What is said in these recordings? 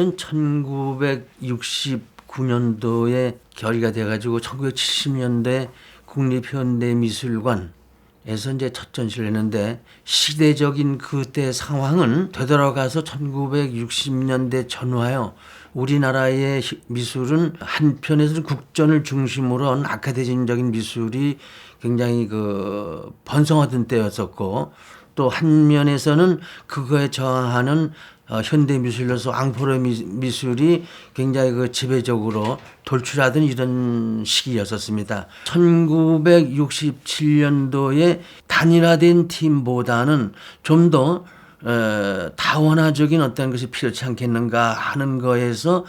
에이지는 1969년도에 결의가 돼가지고 1970년대 국립현대미술관 에서 이제 첫 전시를 했는데 시대적인 그때 상황은 되돌아가서 1960년대 전후하여 우리나라의 히- 미술은 한편에서는 국전을 중심으로 한 아카데미적인 미술이 굉장히 그 번성하던 때였었고 또 한면에서는 그거에 저항하는 어, 현대 미술로서 앙포르 미- 미술이 굉장히 그 지배적으로 돌출하던 이런 시기였었습니다. 1967년도에 단일화된 팀보다는 좀더 어, 다원화적인 어떤 것이 필요치 않겠는가 하는 거에서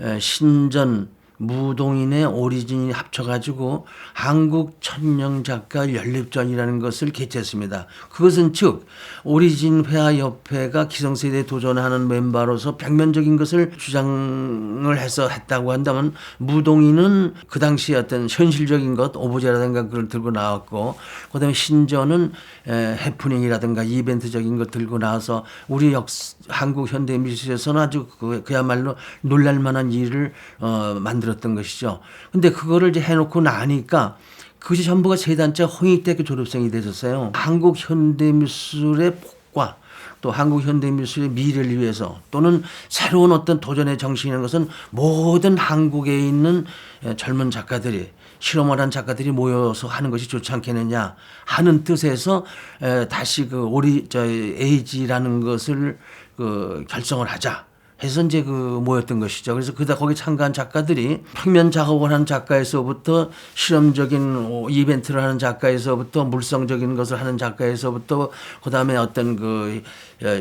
에, 신전 무동인의 오리진이 합쳐가지고 한국 천명 작가 연립전이라는 것을 개최했습니다. 그것은 즉 오리진 회화 협회가 기성세대에 도전하는 멤버로서 평면적인 것을 주장을 해서 했다고 한다면 무동인은 그 당시 어떤 현실적인 것 오브제라든가 그걸 들고 나왔고 그다음에 신전은 에, 해프닝이라든가 이벤트적인 것 들고 나와서 우리 역 한국 현대 미술에서는 아주 그, 그야말로 놀랄만한 일을 어, 만들 었던 것이죠. 근데 그거를 이제 해놓고 나니까 그것이 전부가 세 단체 홍익대학교 졸업생이 되셨어요. 한국 현대미술의 폭과 또 한국 현대미술의 미래를 위해서 또는 새로운 어떤 도전의 정신이라는 것은 모든 한국에 있는 에, 젊은 작가들이 실험을 한 작가들이 모여서 하는 것이 좋지 않겠느냐 하는 뜻에서 에, 다시 그 오리 저 에이지라는 것을 그 결성을 하자. 해서 이제 그 모였던 것이죠. 그래서 그다 거기 참가한 작가들이 평면 작업을 하는 작가에서부터 실험적인 오- 이벤트를 하는 작가에서부터 물성적인 것을 하는 작가에서부터 그다음에 어떤 그 어,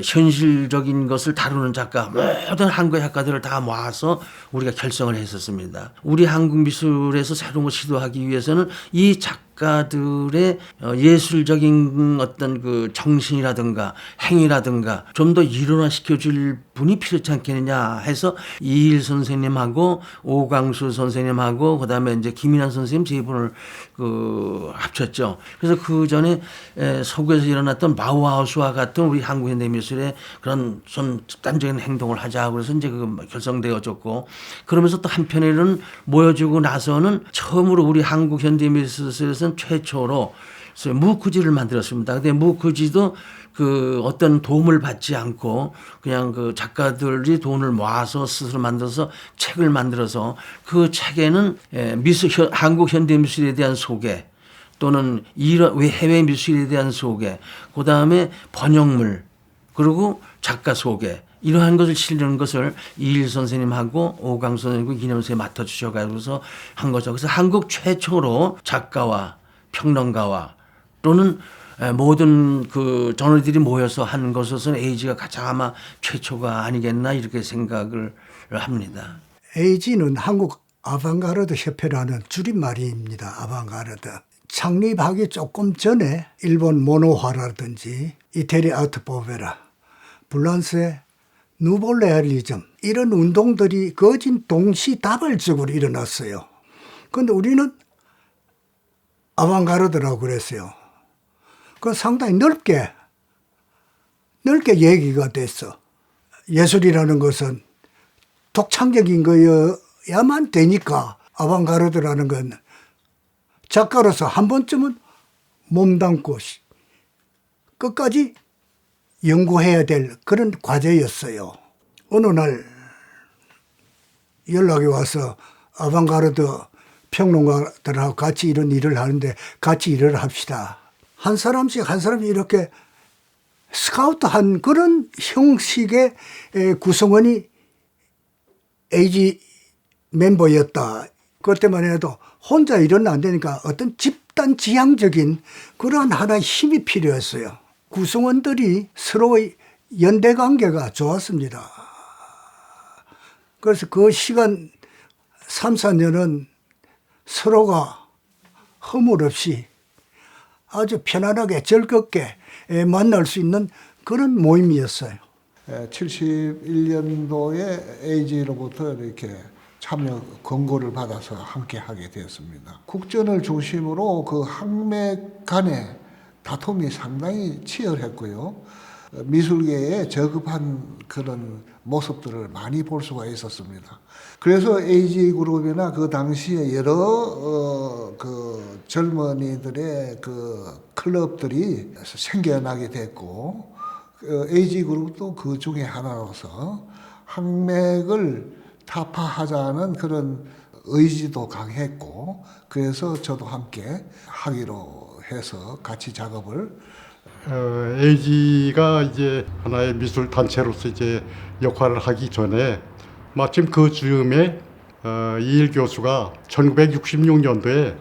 현실적인 것을 다루는 작가 모든 한국 작가들을 다 모아서 우리가 결성을 했었습니다. 우리 한국 미술에서 새로운 걸 시도하기 위해서는 이 작가들의 어, 예술적인 어떤 그 정신이라든가 행위라든가 좀 더 일원화시켜 줄 분이 필요치 않겠느냐 해서 이일 선생님하고 오광수 선생님하고 그다음에 이제 김인환 선생님 세 분을 그 합쳤죠. 그래서 그 전에 에, 서구에서 일어났던 바우하우스와 같은 우리 한국 현대 미술의 그런 좀 집단적인 행동을 하자 그래서 이제 그 결성되어졌고 그러면서 또 한편에는 모여주고 나서는 처음으로 우리 한국 현대 미술에서는 최초로 그래서 무크지를 만들었습니다. 근데 무크지도 그 어떤 도움을 받지 않고 그냥 그 작가들이 돈을 모아서 스스로 만들어서 책을 만들어서 그 책에는 에, 미술 현- 한국 현대 미술에 대한 소개 또는 이런 왜 해외 미술에 대한 소개 그 다음에 번역물 그리고 작가 소개 이러한 것을 실는 것을 이일 선생님하고 오강 선생님과 기념 선생님 맡아 주셔가지고서 한 거죠. 그래서 한국 최초로 작가와 평론가와 또는 에, 모든 그 전우들이 모여서 하는 것으로서는 에이지가 가장 아마 최초가 아니겠나 이렇게 생각을 합니다. AG는 한국 아방가르드 협회라는 줄임말입니다. 아방가르드. 창립하기 조금 전에 일본 모노화라든지 이태리 아트포베라, 불란스의 누볼레알리즘 이런 운동들이 거진 동시다발적으로 일어났어요. 그런데 우리는 아방가르드라고 그랬어요. 그 상당히 넓게 넓게 얘기가 됐어. 예술이라는 것은 독창적인 거여야만 되니까 아방가르드라는 건 작가로서 한 번쯤은 몸담고 시- 끝까지 연구해야 될 그런 과제였어요. 어느 날 연락이 와서 아방가르드 평론가들하고 같이 이런 일을 하는데 같이 일을 합시다. 한 사람씩 한 사람이 이렇게 스카우트한 그런 형식의 에, 구성원이 AG 멤버였다. 그때만 해도 혼자 일은 안 되니까 어떤 집단 지향적인 그러한 하나의 힘이 필요했어요. 구성원들이 서로의 연대 관계가 좋았습니다. 그래서 그 시간 3, 4년은 서로가 허물 없이 아주 편안하게 즐겁게 에, 만날 수 있는 그런 모임이었어요. 71년도에 AG로부터 이렇게 참여 권고를 받아서 함께 하게 되었습니다. 국전을 중심으로 그 학맥 간의 다툼이 상당히 치열했고요. 미술계에 저급한 그런 모습들을 많이 볼 수가 있었습니다. 그래서 AG 그룹이나 그 당시에 여러 어, 그 젊은이들의 그 클럽들이 생겨나게 됐고 어, AG 그룹도 그 중에 하나로서 항맥을 타파하자는 그런 의지도 강했고 그래서 저도 함께 하기로 해서 같이 작업을 어, AG가 이제 하나의 미술 단체로서 이제 역할을 하기 전에 마침 그 즈음에 어, 이일 교수가 1966년도에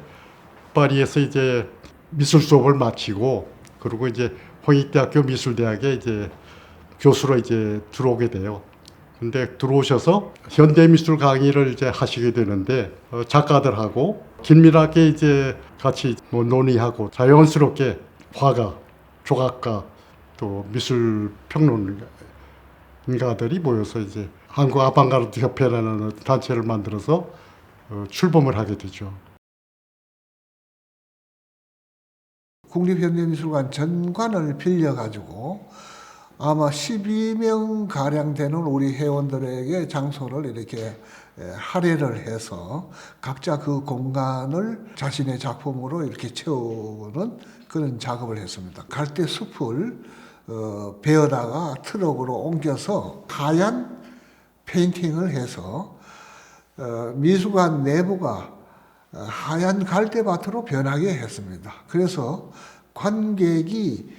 파리에서 이제 미술 수업을 마치고 그리고 이제 홍익대학교 미술대학에 이제 교수로 이제 들어오게 돼요. 근데 들어오셔서 현대미술 강의를 이제 하시게 되는데 어, 작가들하고 긴밀하게 이제 같이 뭐 논의하고 자연스럽게 화가, 조각가 또 미술 평론가들이 모여서 이제 한국 아방가르드 협회라는 단체를 만들어서 어, 출범을 하게 되죠. 국립현대미술관 전관을 빌려가지고 아마 12명 가량 되는 우리 회원들에게 장소를 이렇게 에, 할애를 해서 각자 그 공간을 자신의 작품으로 이렇게 채우는 그런 작업을 했습니다. 갈대 숲을 어, 베어다가 트럭으로 옮겨서 하얀 페인팅을 해서 어, 미술관 내부가 어, 하얀 갈대밭으로 변하게 했습니다. 그래서 관객이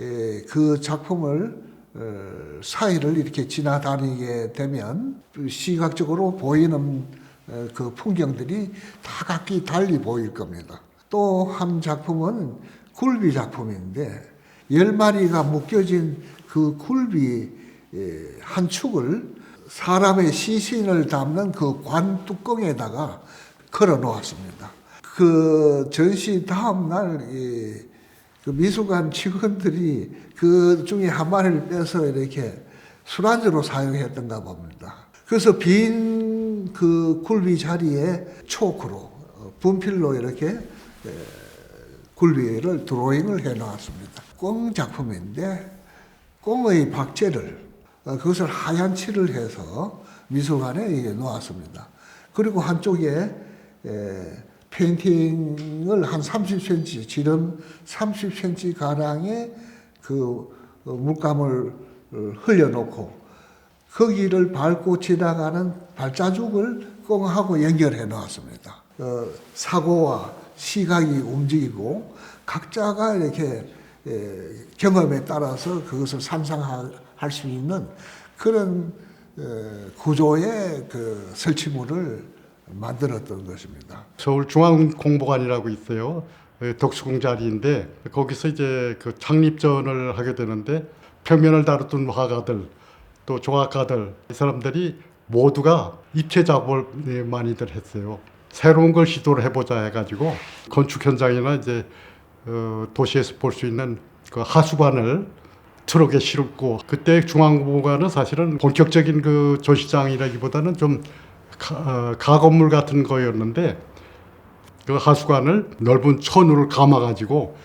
에, 그 작품을 어, 사이를 이렇게 지나다니게 되면 시각적으로 보이는 어, 그 풍경들이 다 각기 달리 보일 겁니다. 또 한 작품은 굴비 작품인데 열 마리가 묶여진 그 굴비 에, 한 축을 사람의 시신을 담는 그 관 뚜껑에다가 걸어 놓았습니다. 그 전시 다음 날, 이, 그 미술관 직원들이 그 중에 한 마리를 빼서 이렇게 술안주로 사용했던가 봅니다. 그래서 빈 그 굴비 자리에 초크로, 어, 분필로 이렇게 에, 굴비를 드로잉을 해 놓았습니다. 꽁 작품인데 꽁의 박제를 어, 그것을 하얀 칠을 해서 미술관에 놓았습니다. 그리고 한쪽에 에, 페인팅을 한 30cm, 지름 30cm 가량의 그 어, 물감을 어, 흘려놓고 거기를 밟고 지나가는 발자국을 꽁하고 연결해 놓았습니다. 어, 사고와 시각이 움직이고 각자가 이렇게 에, 경험에 따라서 그것을 상상할 수 있는 그런 에, 구조의 그 설치물을 만들었던 것입니다. 서울중앙공보관이라고 있어요. 예, 독수공 자리인데 거기서 이제 그 창립전을 하게 되는데 평면을 다루던 화가들 또 조각가들 이 사람들이 모두가 입체 작업을 예, 많이들 했어요. 새로운 걸 시도를 해보자 해가지고 건축 현장이나 이제 어, 도시에서 볼 수 있는 그 하수관을 트럭에 실고 그때 중앙공보관은 사실은 본격적인 그 전시장이라기보다는 좀 가, 어, 가건물 같은 거였는데 그 하수관을 넓은 천으로 감아가지고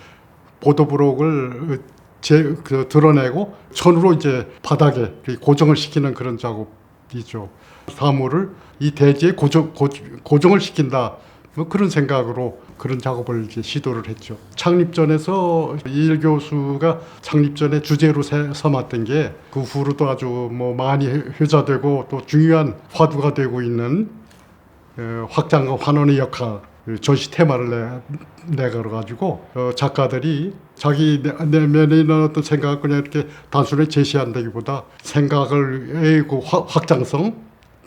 보도브록을 제, 그 드러내고 천으로 이제 바닥에 고정을 시키는 그런 작업이죠. 사물을 이 대지에 고정, 고, 고정 을 시킨다. 뭐 그런 생각으로 그런 작업을 이제 시도를 했죠. 창립전에서 이일 교수가 창립전에 주제로 세- 삼았던 게 그 후로도 아주 뭐 많이 회자되고 또 중요한 화두가 되고 있는 어, 확장과 환원의 역할 그 전시 테마를 내, 내걸어 가지고 어, 작가들이 자기 내- 내면에 있는 어떤 생각을 그냥 이렇게 단순히 제시한다기보다 생각을 그 화- 확장성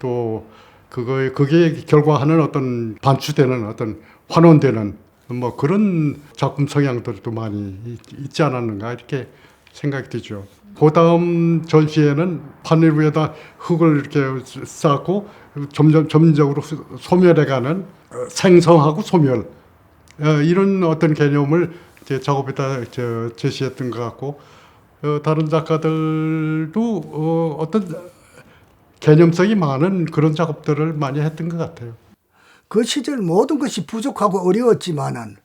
또 그거에 그게 결과하는 어떤 반추되는 어떤 환원되는 뭐 그런 작품 성향들도 많이 있- 있지 않았는가 이렇게 생각이 되죠. 그 다음 전시회는 판을 위에다 흙을 이렇게 쌓고 점점 점적으로 소멸해가는 어, 생성하고 소멸 어, 이런 어떤 개념을 이제 작업에다 저 제시했던 것 같고 어, 다른 작가들도 어, 어떤 개념성이 많은 그런 작업들을 많이 했던 것 같아요. 그 시절 모든 것이 부족하고 어려웠지만은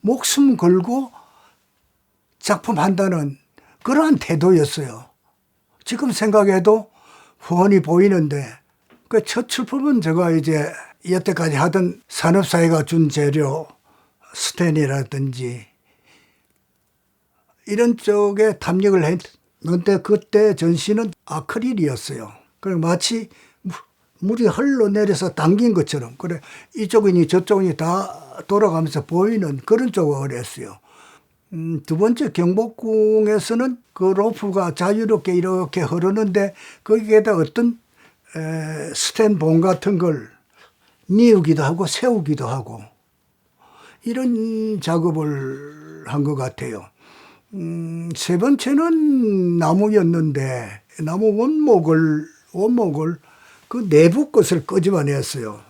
목숨 걸고 작품 한다는 그러한 태도였어요. 지금 생각해도 훤히 보이는데 그 첫 출품은 제가 이제 여태까지 하던 산업사회가 준 재료 스텐이라든지 이런 쪽에 탐닉을 했는데 그때 전시는 아크릴이었어요. 그래 마치 무- 물이 흘러내려서 당긴 것처럼 그래 이쪽이니 저쪽이니 다 돌아가면서 보이는 그런 쪽을 했어요. 음, 두 번째 경복궁에서는 그 로프가 자유롭게 이렇게 흐르는데 거기에다 어떤 에, 스탠본 같은 걸 뉘우기도 하고 세우기도 하고 이런 작업을 한 것 같아요. 음, 세 번째는 나무였는데 나무 원목을 원목을 그 내부 것을 끄집어냈어요.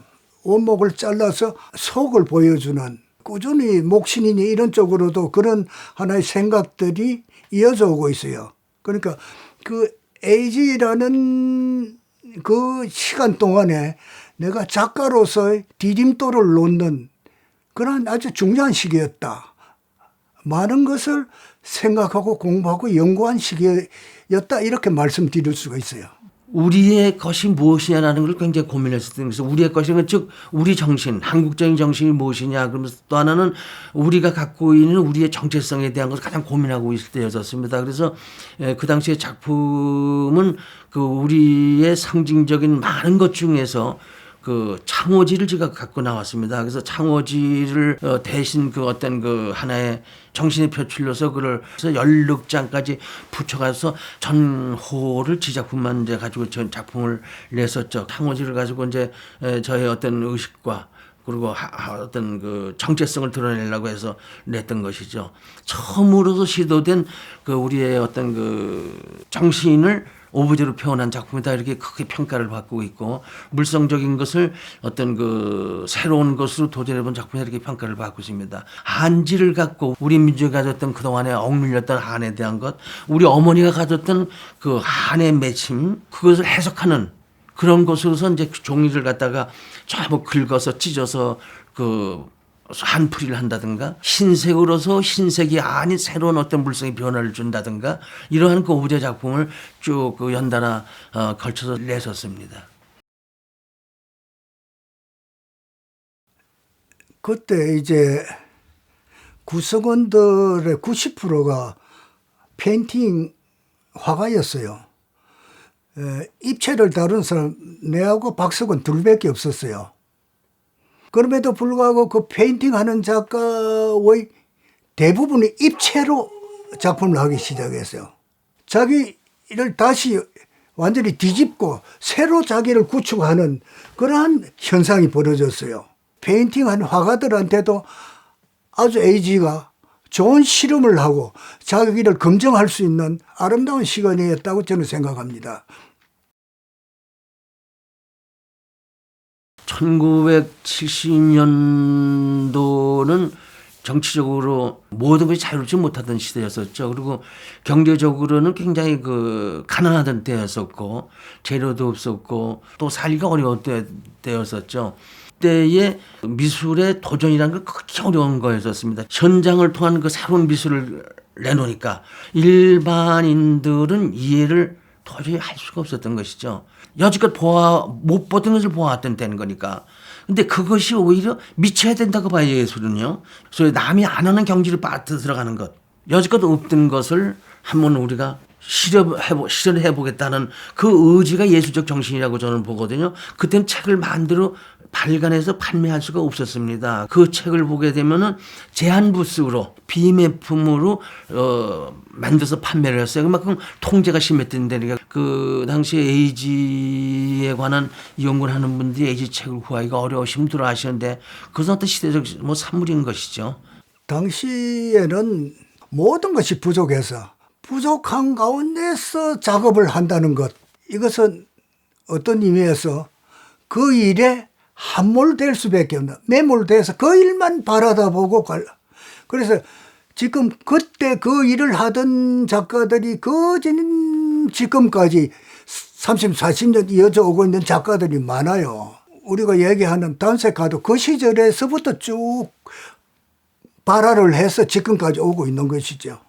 원목을 잘라서 속을 보여주는 꾸준히 목신이니 이런 쪽으로도 그런 하나의 생각들이 이어져 오고 있어요. 그러니까 그 에이지라는 그 시간 동안에 내가 작가로서의 디딤돌을 놓는 그런 아주 중요한 시기였다. 많은 것을 생각하고 공부하고 연구한 시기였다. 이렇게 말씀드릴 수가 있어요. 우리의 것이 무엇이냐라는 걸 굉장히 고민했었던 그래서 우리의 것이는 즉 우리 정신 한국적인 정신이 무엇이냐 그러면서 또 하나는 우리가 갖고 있는 우리의 정체성에 대한 것을 가장 고민하고 있을 때였었습니다. 그래서 에, 그 당시의 작품은 그 우리의 상징적인 많은 것 중에서 그 창호지를 제가 갖고 나왔습니다. 그래서 창호지를 어, 대신 그 어떤 그 하나의 정신의 표출로서 그를 그래서 열륵장까지 붙여가서 전호를 지작품만 이제 가지고 전 작품을 냈었죠. 창호지를 가지고 이제 에, 저의 어떤 의식과 그리고 하- 하- 어떤 그 정체성을 드러내려고 해서 냈던 것이죠. 처음으로서 시도된 그 우리의 어떤 그 정신을 오브제로 표현한 작품이다 이렇게 크게 평가를 받고 있고 물성적인 것을 어떤 그 새로운 것으로 도전해본 작품이다 이렇게 평가를 받고 있습니다. 한지를 갖고 우리 민족이 가졌던 그동안에 억눌렸던 한에 대한 것, 우리 어머니가 가졌던 그 한의 맺힘 그것을 해석하는 그런 것으로서 이제 그 종이를 갖다가 전부 긁어서 찢어서 그 한풀이를 한다든가 흰색으로서 흰색이 아닌 새로운 어떤 물성의 변화를 준다든가 이러한 그 오브제 작품을 쭉그 연달아 어, 걸쳐서 냈었습니다. 그때 이제 구성원들의 90%가 페인팅 화가였어요. 에, 입체를 다룬 사람 내하고 박석은 둘밖에 없었어요. 그럼에도 불구하고 그 페인팅하는 작가의 대부분이 입체로 작품을 하기 시작했어요. 자기를 다시 완전히 뒤집고 새로 자기를 구축하는 그러한 현상이 벌어졌어요. 페인팅한 화가들한테도 아주 에이지가 좋은 실험을 하고 자기를 검증할 수 있는 아름다운 시간이었다고 저는 생각합니다. 1970년도는 정치적으로 모든 것이 자유롭지 못하던 시대였었죠. 그리고 경제적으로는 굉장히 그 가난하던 때였었고 재료도 없었고 또 살기가 어려운 때, 때였었죠. 때의 미술의 도전이라는 건 극히 어려운 거였었습니다. 현장을 통한 그 새로운 미술을 내놓으니까 일반인들은 이해를 도저히 할 수가 없었던 것이죠. 여지껏 보아 못 보던 것을 때는 거니까. 근데 그것이 오히려 미쳐야 된다고 봐요 예술은요. 소위 남이 안 하는 경지를 빠져 들어가는 것. 여지껏 없던 것을 한번 우리가 실험해보, 실현해보겠다는 그 의지가 예술적 정신이라고 저는 보거든요. 그때는 책을 만들어 발간해서 판매할 수가 없었습니다. 그 책을 보게 되면은 제한 부스로 비매품으로 어, 만들어서 판매를 했어요. 그만큼 통제가 심했던 데니까 그 당시에 에이지에 관한 연구를 하는 분들이 에이지 책을 구하기가 어려워 힘들어 하시는데 그것은 어떤 시대적 뭐 산물인 것이죠. 당시에는 모든 것이 부족해서 부족한 가운데서 작업을 한다는 것 이것은 어떤 의미에서 그 일에 함몰될 수밖에 없는 매몰돼서 그 일만 바라다 보고 갈 그래서 지금 그때 그 일을 하던 작가들이 그 진- 지금까지 30, 40년 이어져 오고 있는 작가들이 많아요. 우리가 얘기하는 단색화도 그 시절에서부터 쭉 발화를 해서 지금까지 오고 있는 것이죠.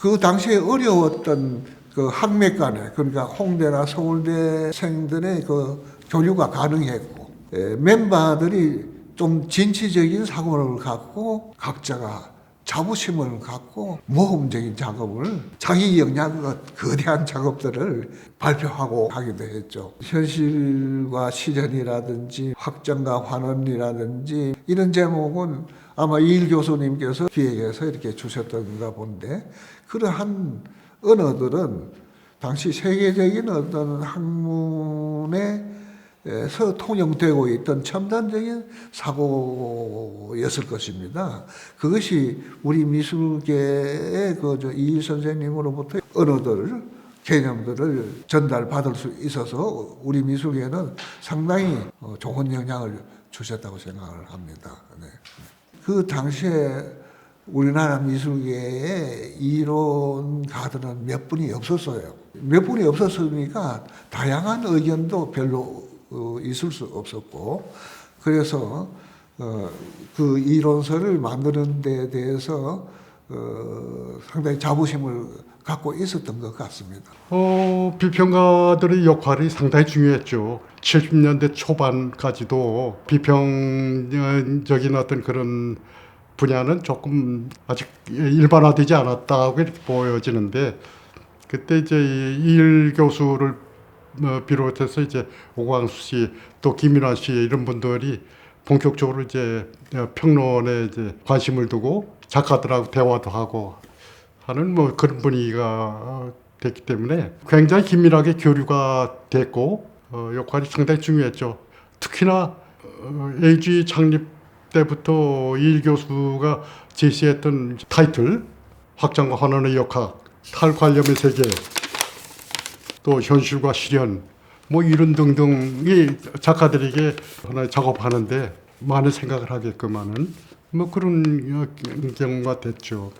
그 당시에 어려웠던 그 학맥 간에 그러니까 홍대나 서울대생들의 그 교류가 가능했고 에, 멤버들이 좀 진취적인 사고를 갖고 각자가 자부심을 갖고 모험적인 작업을 자기 역량과 거대한 작업들을 발표하고 하기도 했죠. 현실과 시전이라든지 확정과 환원이라든지 이런 제목은 아마 이일 교수님께서 기획해서 이렇게 주셨던가 본데 그러한 언어들은 당시 세계적인 어떤 학문에서 통용되고 있던 첨단적인 사고였을 것입니다. 그것이 우리 미술계의 그저 이일 선생님으로부터 언어들 개념들을 전달받을 수 있어서 우리 미술계는 상당히 어, 좋은 영향을 주셨다고 생각을 합니다. 네. 그 당시에 우리나라 미술계에 이론가들은 몇 분이 없었어요. 몇 분이 없었으니까 다양한 의견도 별로 어, 있을 수 없었고, 그래서 어, 그 이론서를 만드는 데 대해서 어, 상당히 자부심을 갖고 있었던 것 같습니다. 어, 비평가들의 역할이 상당히 중요했죠. 70년대 초반까지도 비평적인 어떤 그런 분야는 조금 아직 일반화되지 않았다고 이렇게 보여지는데 그때 이제 이일 교수를 어, 비롯해서 이제 오광수 씨, 또 김인환 씨 이런 분들이 본격적으로 이제 어, 평론에 이제 관심을 두고 작가들하고 대화도 하고 하는 뭐 그런 분위기가 됐기 때문에 굉장히 긴밀하게 교류가 됐고 어, 역할이 상당히 중요했죠. 특히나 어, AG 창립 때부터 이일 교수가 제시했던 타이틀 확장과 환원의 역학, 탈관념의 세계, 또 현실과 실현 뭐 이런 등등이 작가들에게 하나의 작업하는데 많은 생각을 하게끔 하는 뭐 그런 어, 경우가 됐죠.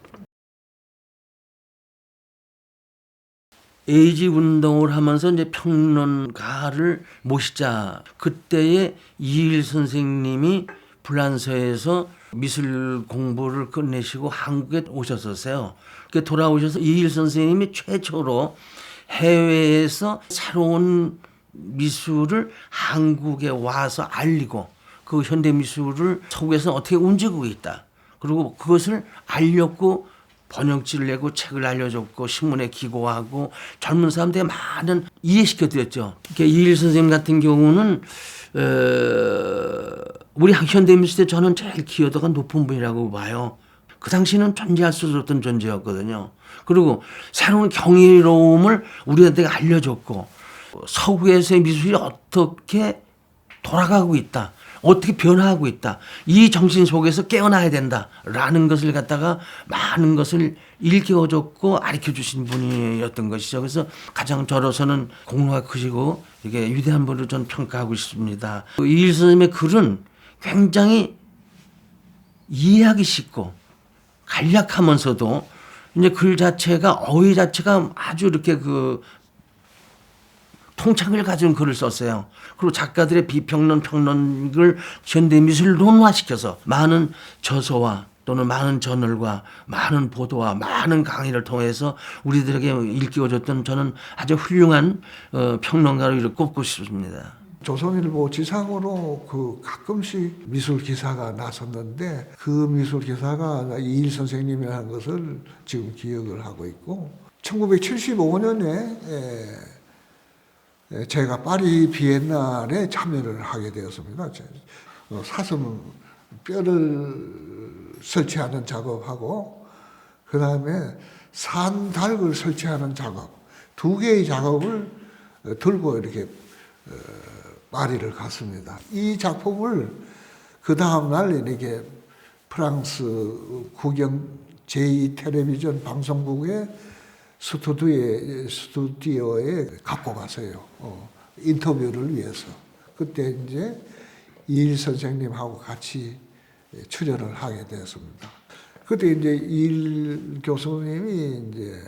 에이지 운동을 하면서 이제 평론가를 모시자. 그때에 이일 선생님이 불란서에서 미술 공부를 끝내시고 한국에 오셨었어요. 그 돌아오셔서 이일 선생님이 최초로 해외에서 새로운 미술을 한국에 와서 알리고 그 현대 미술을 서구에서 어떻게 움직이고 있다. 그리고 그것을 알렸고 번역지를 내고 책을 알려줬고 신문에 기고하고 젊은 사람들에 많은 이해시켜 드렸죠. 이일 선생님 같은 경우는 어, 우리 현대미술에 저는 제일 기여도가 높은 분이라고 봐요. 그 당시는 존재할 수 없었던 존재였거든요. 그리고 새로운 경이로움을 우리한테 알려줬고 서구에서의 미술이 어떻게 돌아가고 있다. 어떻게 변화하고 있다. 이 정신 속에서 깨어나야 된다 라는 것을 갖다가 많은 것을 일깨워줬고 가르쳐 주신 분이었던 것이죠. 그래서 가장 저로서는 공로가 크시고 이게 위대한 분으로 전 평가하고 있습니다. 이일 선생님의 글은 굉장히 이해하기 쉽고 간략하면서도 이제 글 자체가 어휘 자체가 아주 이렇게 그 통찰을 가진 글을 썼어요. 그리고 작가들의 비평론 평론을 현대 미술을 논화시켜서 많은 저서와 또는 많은 저널과 많은 보도와 많은 강의를 통해서 우리들에게 일깨워줬던 저는 아주 훌륭한 어, 평론가로 이를 꼽고 싶습니다. 조선일보 지상으로 그 가끔씩 미술 기사가 났었는데 그 미술 기사가 이일 선생님이라는 것을 지금 기억을 하고 있고 1975년에 제가 파리 비엔날에 참여를 하게 되었습니다. 어, 사슴 뼈를 설치하는 작업하고 그 다음에 산달을 설치하는 작업 두 개의 작업을 어, 들고 이렇게 어, 파리를 갔습니다. 이 작품을 그 다음 날 이렇게 프랑스 국영 제2 텔레비전 방송국의 스튜디오에, 스튜디오에 갖고 갔어요. 어, 인터뷰를 위해서. 그때 이제 이일 선생님하고 같이 출연을 하게 되었습니다. 그때 이제 이일 교수님이 이제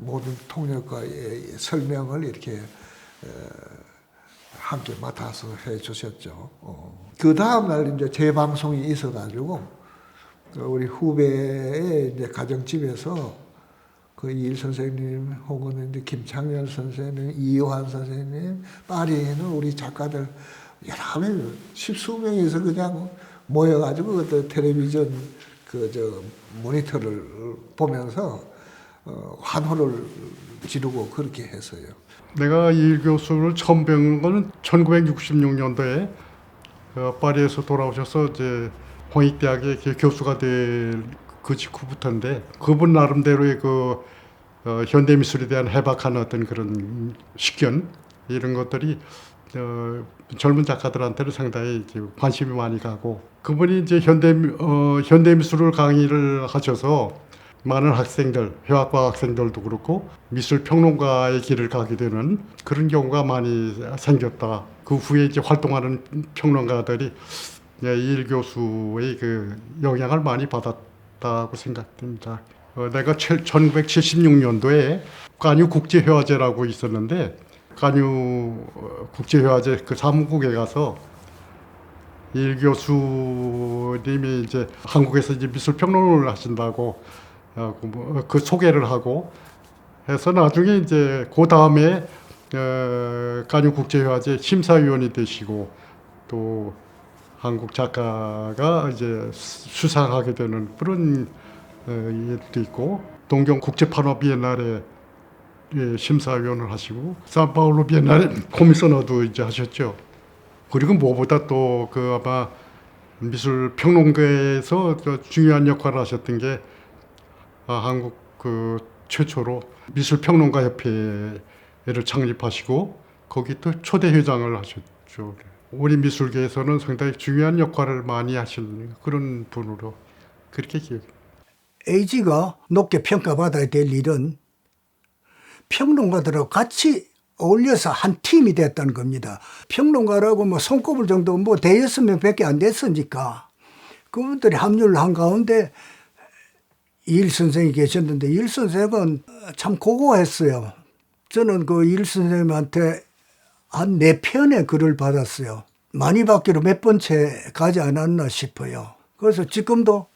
모든 통역과의 설명을 이렇게 함께 맡아서 해 주셨죠. 어. 그 다음날 이제 재방송이 있어가지고 우리 후배의 이제 가정집에서 그 이일 선생님 혹은 이제 김창렬 선생님, 이효한 선생님, 파리에는 우리 작가들 여러 명, 십수 명이서 그냥 모여가지고 그때 텔레비전 그 저 모니터를 보면서 어, 환호를 지르고 그렇게 했어요. 내가 이 교수를 처음 배운 거는 1966년도에 어, 파리에서 돌아오셔서 이제 홍익대학의 그 교수가 될 그 직후부터인데 그분 나름대로의 그 어, 현대 미술에 대한 해박한 어떤 그런 식견 이런 것들이 어, 젊은 작가들한테는 상당히 관심이 많이 가고 그분이 이제 현대 어, 현대 미술을 강의를 하셔서 많은 학생들, 회화과 학생들도 그렇고 미술 평론가의 길을 가게 되는 그런 경우가 많이 생겼다. 그 후에 이제 활동하는 평론가들이 예, 이일 교수의 그 영향을 많이 받았다고 생각됩니다. 어, 내가 1976년도에 간유 국제회화제라고 있었는데 간유 어, 국제회화제 그 사무국에 가서 일 교수님이 이제 한국에서 이제 미술 평론을 하신다고 어, 그, 뭐, 그 소개를 하고 해서 나중에 이제 그 다음에 어, 간유 국제회화제 심사위원이 되시고 또 한국 작가가 이제 수- 수상하게 되는 그런 어, 일도 있고 동경 국제판화 비엔날에 예, 심사위원을 하시고 산파울루 비엔날에 코미셔너도 이제 하셨죠. 그리고 무엇보다 또 그 아마 미술 평론가에서 그 중요한 역할을 하셨던 게 아, 한국 그 최초로 미술 평론가 협회를 창립하시고 거기 또 초대 회장을 하셨죠. 우리 미술계에서는 상당히 중요한 역할을 많이 하시는 그런 분으로 그렇게 기억. A지가 높게 평가받아야 될 일은 평론가들하고 같이 어울려서 한 팀이 됐다는 겁니다. 평론가라고 뭐 손꼽을 정도 뭐 대여섯 명밖에 안 됐으니까 그분들이 합류를 한 가운데 이 일 선생이 계셨는데 이일 선생은 참 고고했어요. 저는 그 이일 선생님한테 한 네 편의 글을 받았어요. 많이 받기로 몇 번째 가지 않았나 싶어요. 그래서 지금도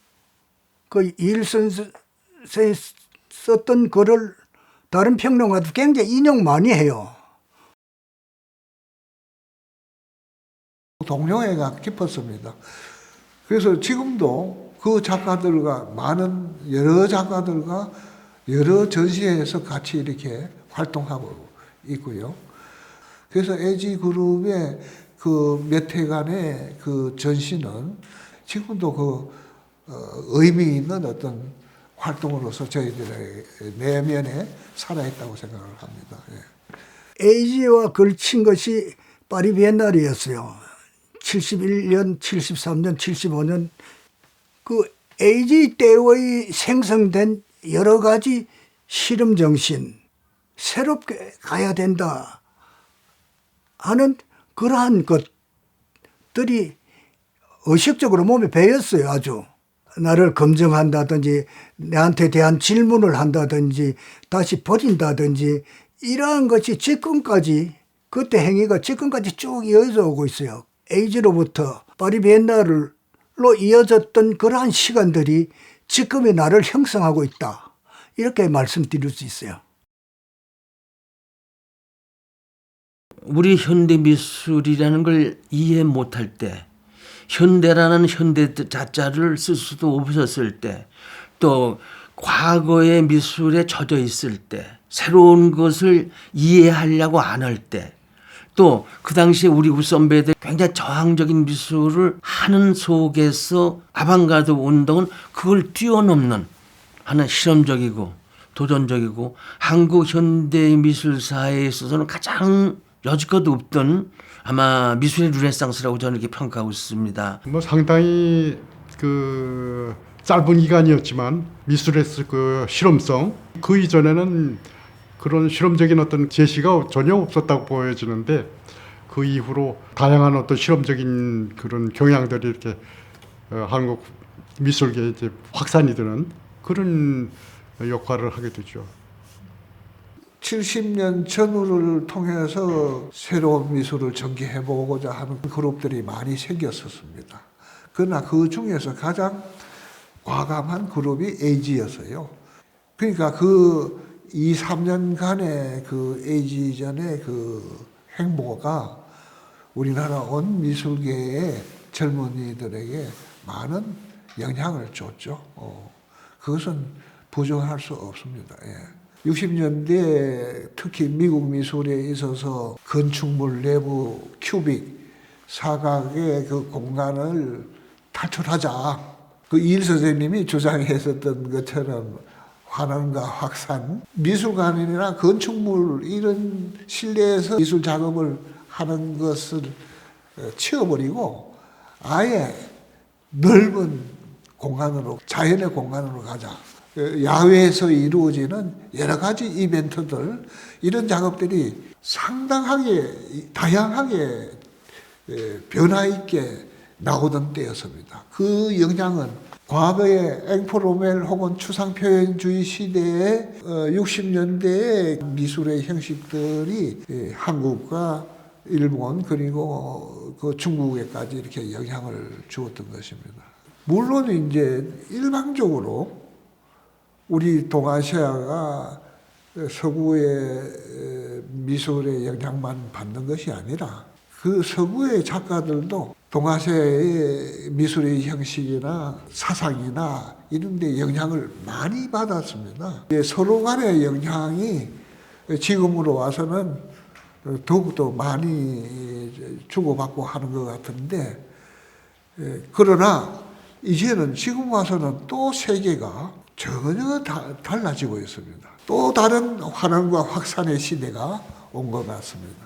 그 이일 선생이 썼던 글을 다른 평론가도 굉장히 인용 많이 해요. 동료애가 깊었습니다. 그래서 지금도 그 작가들과 많은 여러 작가들과 여러 전시회에서 같이 이렇게 활동하고 있고요. 그래서 에지 그룹의 그몇 회간의 그 전시는 지금도 그 어, 의미 있는 어떤 활동으로서 저희들의 내면에 살아있다고 생각을 합니다. 예. 에이지와 걸친 것이 파리 비엔날이었어요. 71년, 73년, 75년 그 에이지 때의 생성된 여러 가지 실험 정신, 새롭게 가야 된다 하는 그러한 것들이 의식적으로 몸에 배였어요, 아주. 나를 검증한다든지, 내한테 대한 질문을 한다든지, 다시 버린다든지, 이러한 것이 지금까지, 그때 행위가 지금까지 쭉 이어져 오고 있어요. 에이즈로부터 파리 비엔날 로 이어졌던 그러한 시간들이 지금의 나를 형성하고 있다. 이렇게 말씀드릴 수 있어요. 우리 현대 미술이라는 걸 이해 못할 때, 현대라는 현대 자자를 쓸 수도 없었을 때, 또 과거의 미술에 젖어 있을 때, 새로운 것을 이해하려고 안 할 때, 또 그 당시에 우리 선배들 굉장히 저항적인 미술을 하는 속에서 아방가르드 운동은 그걸 뛰어넘는 하는 실험적이고 도전적이고 한국 현대 미술사에 있어서는 가장 여지껏 없던 아마 미술의 르네상스라고 저는 이렇게 평가하고 있습니다. 뭐 상당히 그 짧은 기간이었지만 미술에서 그 실험성 그 이전에는 그런 실험적인 어떤 제시가 전혀 없었다고 보여지는데 그 이후로 다양한 어떤 실험적인 그런 경향들이 이렇게 어, 한국 미술계에 이제 확산이 되는 그런 역할을 하게 되죠. 70년 전후를 통해서 새로운 미술을 전개해 보고자 하는 그룹들이 많이 생겼었습니다. 그러나 그 중에서 가장 과감한 그룹이 에이지였어요. 그러니까 그 2, 3년간의 그 에이지전의 그 행보가 우리나라 온 미술계의 젊은이들에게 많은 영향을 줬죠. 어, 그것은 부정할 수 없습니다. 예. 60년대 특히 미국 미술에 있어서 건축물 내부 큐빅 사각의 그 공간을 탈출하자. 그 이일 선생님이 주장했었던 것처럼 환원과 확산, 미술관이나 건축물 이런 실내에서 미술 작업을 하는 것을 어, 치워버리고 아예 넓은 공간으로 자연의 공간으로 가자. 어, 야외에서 이루어지는 여러 가지 이벤트들 이런 작업들이 상당하게 다양하게 에, 변화 있게 나오던 때였습니다. 그 영향은 과거의 앵포로멜 혹은 추상표현주의 시대의 60년대의 미술의 형식들이 예, 한국과 일본 그리고 그 중국에까지 이렇게 영향을 주었던 것입니다. 물론 이제 일방적으로 우리 동아시아가 서구의 미술의 영향만 받는 것이 아니라 그 서구의 작가들도 동아시아의 미술의 형식이나 사상이나 이런 데 영향을 많이 받았습니다. 서로 간의 영향이 지금으로 와서는 더욱더 많이 주고받고 하는 것 같은데 예, 그러나 이제는 지금 와서는 또 세계가 전혀 다, 달라지고 있습니다. 또 다른 환원과 확산의 시대가 온 것 같습니다. 네.